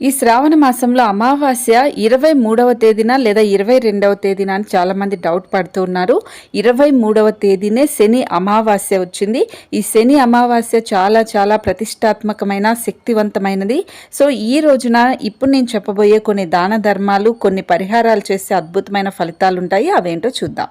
ఈ శ్రావణ మాసంలో అమావాస్య ఇరవై మూడవ తేదీన లేదా ఇరవై రెండవ తేదీన అని చాలామంది డౌట్ డౌట్ పడుతున్నారు ఇరవై మూడవ తేదీనే శని అమావాస్య వచ్చింది. ఈ శని అమావాస్య చాలా చాలా ప్రతిష్టాత్మకమైన శక్తివంతమైనది. సో ఈ రోజున ఇప్పుడు నేను చెప్పబోయే కొన్ని దాన ధర్మాలు కొన్ని పరిహారాలు చేసే అద్భుతమైన ఫలితాలు ఉంటాయి అవేంటో చూద్దాం.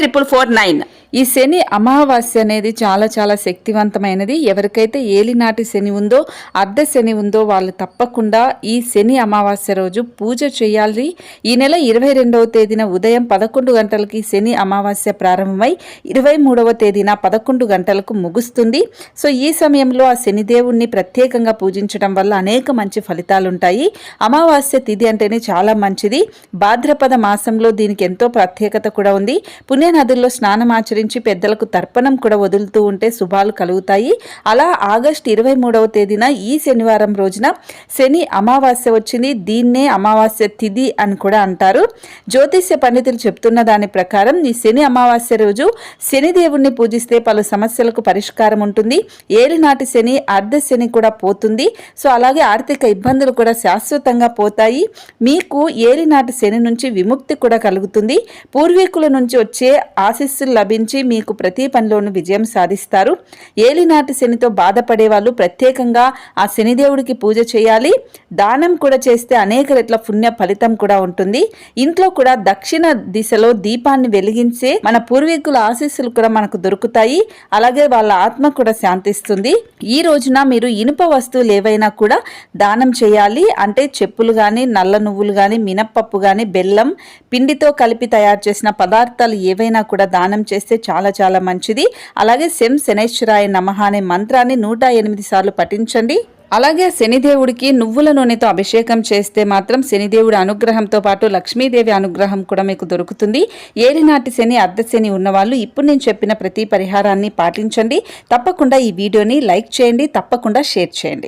triple four nine ఈ శని అమావాస్య అనేది చాలా చాలా శక్తివంతమైనది. ఎవరికైతే ఏలినాటి శని ఉందో అర్ధ శని ఉందో వాళ్ళు తప్పకుండా ఈ శని అమావాస్య రోజు పూజ చేయాలి. ఈ నెల ఇరవై రెండవ తేదీన ఉదయం పదకొండు గంటలకి శని అమావాస్య ప్రారంభమై ఇరవై మూడవ తేదీన పదకొండు గంటలకు ముగుస్తుంది. సో ఈ సమయంలో ఆ శనిదేవుణ్ణి ప్రత్యేకంగా పూజించడం వల్ల అనేక మంచి ఫలితాలు ఉంటాయి అమావాస్య తిథి అంటేనే చాలా మంచిది. భాద్రపద మాసంలో దీనికి ఎంతో ప్రత్యేకత కూడా ఉంది. పుణ్యనదుల్లో స్నానం ఆచరించి పెద్దలకు తర్పణం కూడా వదులుతూ ఉంటే శుభాలు కలుగుతాయి. అలా ఆగస్ట్ ఇరవై మూడవ తేదీన ఈ శనివారం రోజున శని అమావాస్య వచ్చింది. దీన్నే అమావాస్య తిథి అని కూడా అంటారు. జ్యోతిష్య పండితులు చెప్తున్న దాని ప్రకారం ఈ శని అమావాస్య రోజు శనిదేవుణ్ణి పూజిస్తే పలు సమస్యలకు పరిష్కారం ఉంటుంది. ఏలినాటి శని అర్ధ శని కూడా పోతుంది. సో అలాగే ఆర్థిక ఇబ్బందులు కూడా శాశ్వతంగా పోతాయి. మీకు ఏలినాటి శని నుంచి విముక్తి కూడా కలుగుతుంది. పూర్వీకుల నుంచి వచ్చే ఆశీస్సులు లభించి మీకు ప్రతి పనిలోనూ విజయం సాధిస్తారు. ఏలినాటి శనితో బాధపడే వాళ్ళు ప్రత్యేకంగా ఆ శనిదేవుడికి పూజ చేయాలి. దానం కూడా చేస్తే అనేక రెట్ల పుణ్య ఫలితం కూడా ఉంటుంది. ఇంట్లో కూడా దక్షిణ దిశలో దీపాన్ని వెలిగించే మన పూర్వీకుల ఆశీస్సులు కూడా మనకు దొరుకుతాయి. అలాగే వాళ్ళ ఆత్మ కూడా శాంతిస్తుంది. ఈ రోజున మీరు ఇనుప వస్తువులు ఏవైనా కూడా దానం చేయాలి. అంటే చెప్పులు కానీ నల్ల నువ్వులు కానీ మినప్పప్పు కానీ బెల్లం పిండితో కలిపి తయారు చేసిన పదార్థాలు ఏవైనా కూడా దానం చేస్తే చాలా చాలా మంచిది. అలాగే శం శనేశ్వరాయ నమః అనే మంత్రాన్ని నూట ఎనిమిది సార్లు పఠించండి. అలాగే శనిదేవుడికి నువ్వుల నూనెతో అభిషేకం చేస్తే మాత్రం శనిదేవుడి అనుగ్రహంతో పాటు లక్ష్మీదేవి అనుగ్రహం కూడా మీకు దొరుకుతుంది. ఏలినాటి శని అర్ధ శని ఉన్నవాళ్ళు ఇప్పుడు నేను చెప్పిన ప్రతి పరిహారాన్ని పాటించండి. తప్పకుండా ఈ వీడియోని లైక్ చేయండి తప్పకుండా షేర్ చేయండి.